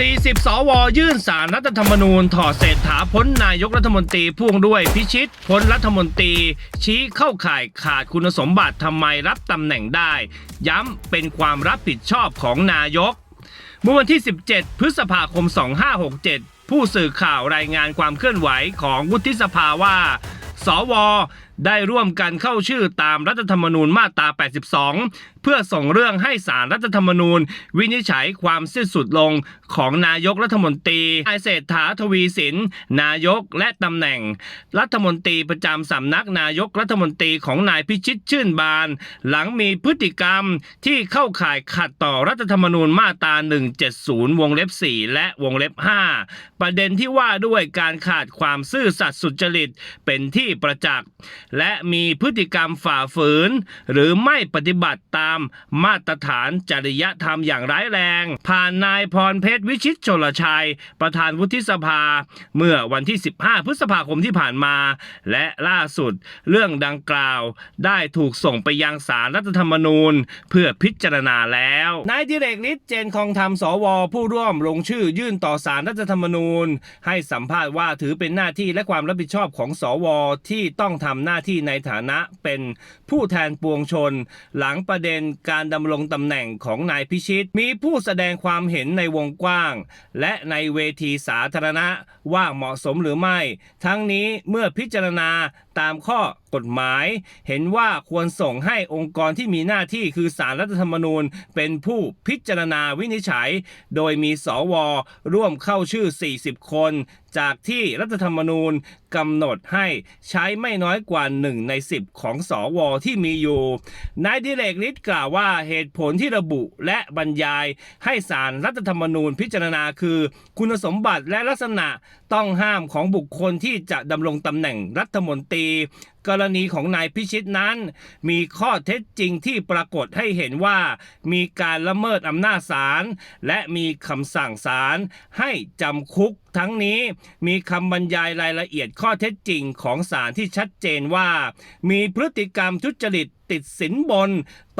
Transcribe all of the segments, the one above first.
40 สว ยื่นสารรัฐธรรมนูญ ถอดเศรษฐาพ้นนายกรัฐมนตรีพ่วงด้วยพิชิต พ้นรัฐมนตรี ชี้เข้าข่ายขาดคุณสมบัติทำไมรับตำแหน่งได้ ย้ำเป็นความรับผิดชอบของนายก เมื่อวันที่ 17 พฤษภาคม 2567 ผู้สื่อข่าวรายงานความเคลื่อนไหวของวุฒิสภาว่า สว ได้ร่วมกันเข้าชื่อตามรัฐธรรมนูญมาตรา 82 เพื่อส่งเรื่องให้สารรัฐธรรมนูญ วินิจฉัยความสิ้นสุดลงของนายกรัฐมนตรีนายเศรษฐาทวีสิน นายกและตำแหน่ง รัฐมนตรีประจำสำนักนายกรัฐมนตรีของนายพิชิตชื่นบาน หลังมีพฤติกรรมที่เข้าข่ายขัดต่อรัฐธรรมนูญมาตรา 170 วงเล็บ 4 และวงเล็บ 5 ประเด็นที่ว่าด้วยการขาดความซื่อสัตย์สุจริตเป็นที่ประจักษ์และมีพฤติกรรมฝ่าฝืน หรือไม่ปฏิบัติตามมาตรฐานจริยธรรมอย่างร้ายแรง ผ่านนายพรเพชรวิชิตชลชัย ประธานวุฒิสภา เมื่อวันที่ 15 พฤษภาคมที่ผ่านมา และล่าสุดเรื่องดังกล่าว ได้ถูกส่งไปยังสารรัฐธรรมนูญ เพื่อพิจารณาแล้วนายดิเรกฤทธิ์เจนคองธรรมสว ผู้ร่วมลงชื่อยื่นต่อสารรัฐธรรมนูญ ให้สัมภาษณ์ว่าถือเป็นหน้าที่และความรับผิดชอบของสวที่ต้องทำหน้าที่ในฐานะเป็นผู้แทนปวงชน หลังประเด็นการดำรงตำแหน่งของนายพิชิต มีผู้แสดงความเห็นในวงกว้าง และในเวทีสาธารณะว่าเหมาะสมหรือไม่ ทั้งนี้เมื่อพิจารณาตามข้อกฎหมาย เห็นว่าควรส่งให้องค์กรที่มีหน้าที่คือสารรัฐธรรมนูญ เป็นผู้พิจารณาวินิจฉัย โดยมีสวร่วมเข้าชื่อ 40 คน จากที่รัฐธรรมนูญกำหนดให้ใช้ไม่น้อยกว่า 1 ใน 10 ของสวที่มีอยู่นายดิเรกฤทธิ์กล่าวว่าเหตุผลที่ระบุและบรรยายให้สารรัฐธรรมนูญพิจารณาคือ คุณสมบัติและลักษณะต้องห้ามของบุคคลที่จะดำรงตำแหน่งรัฐมนตรีกรณีของนายพิชิตนั้น มีข้อเท็จจริงที่ปรากฏให้เห็นว่า มีการละเมิดอำนาจศาลและมีคำสั่งศาลให้จำคุกทั้งนี้มีคำบรรยายรายละเอียดข้อเท็จจริงของศาลที่ชัดเจนว่า มีพฤติกรรมทุจริตติดสินบน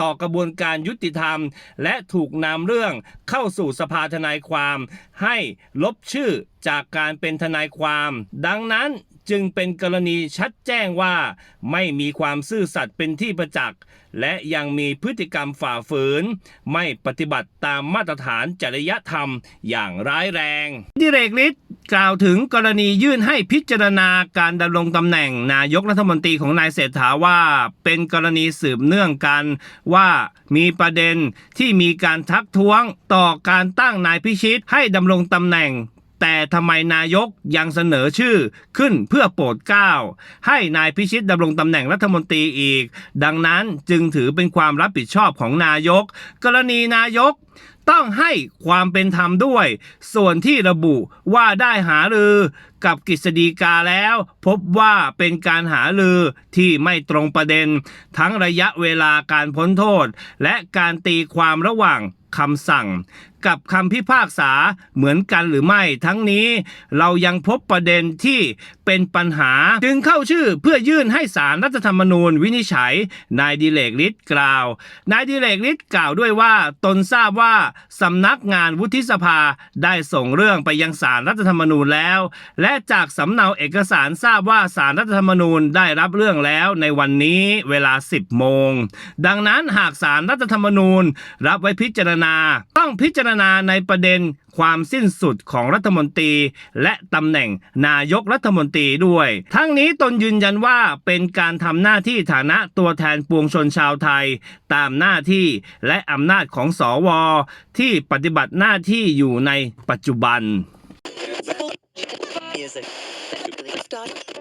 ต่อกระบวนการยุติธรรม และถูกนำเรื่องเข้าสู่สภาทนายความ ให้ลบชื่อจากการเป็นทนายความ ดังนั้นจึงเป็นกรณีชัดแจ้งว่า ไม่มีความซื่อสัตย์เป็นที่ประจักษ์ และยังมีพฤติกรรมฝ่าฝืน ไม่ปฏิบัติตามมาตรฐานจริยธรรมอย่างร้ายแรงดิเรกฤทธิ์กล่าวถึงกรณียื่นให้พิจารณาการดำรงตำแหน่งนายกรัฐมนตรีของนายเศรษฐาว่า เป็นกรณีสืบเนื่องกันว่ามีประเด็นที่มีการทักท้วงต่อการตั้งนายพิชิตให้ดำรงตำแหน่ง แต่ทำไมนายกยังเสนอชื่อขึ้นเพื่อโปรดเกล้าให้นายพิชิตดำรงตำแหน่งรัฐมนตรีอีก ดังนั้นจึงถือเป็นความรับผิดชอบของนายก กรณีนายกต้องให้ความเป็นธรรมด้วย ส่วนที่ระบุว่าได้หารือกับกฤษฎีกาแล้ว พบว่าเป็นการหารือที่ไม่ตรงประเด็น ทั้งระยะเวลาการพ้นโทษ และการตีความระหว่างคำสั่ง กับคำพิพากษาเหมือนกันหรือไม่ ทั้งนี้เรายังพบประเด็นที่เป็นปัญหา จึงเข้าชื่อเพื่อยื่นให้สารรัฐธรรมนูญวินิจฉัย นายดิเลกฤทธิ์กล่าว นายดิเลกฤทธิ์กล่าวด้วยว่า ตนทราบว่าสำนักงานวุฒิสภาได้ส่งเรื่องไปยังสารรัฐธรรมนูญแล้ว และจากสำเนาเอกสารทราบว่าสารรัฐธรรมนูญได้รับเรื่องแล้วในวันนี้เวลา 10 โมง ดังนั้นหากสารรัฐธรรมนูญ รับไว้พิจารณา ต้องพิจารณาในประเด็นความสิ้นสุดของรัฐมนตรี และตำแหน่งนายกรัฐมนตรีด้วย ทั้งนี้ตนยืนยันว่าเป็นการทำหน้าที่ฐานะตัวแทนปวงชนชาวไทย ตามหน้าที่และอำนาจของสวที่ปฏิบัติหน้าที่อยู่ในปัจจุบัน Music.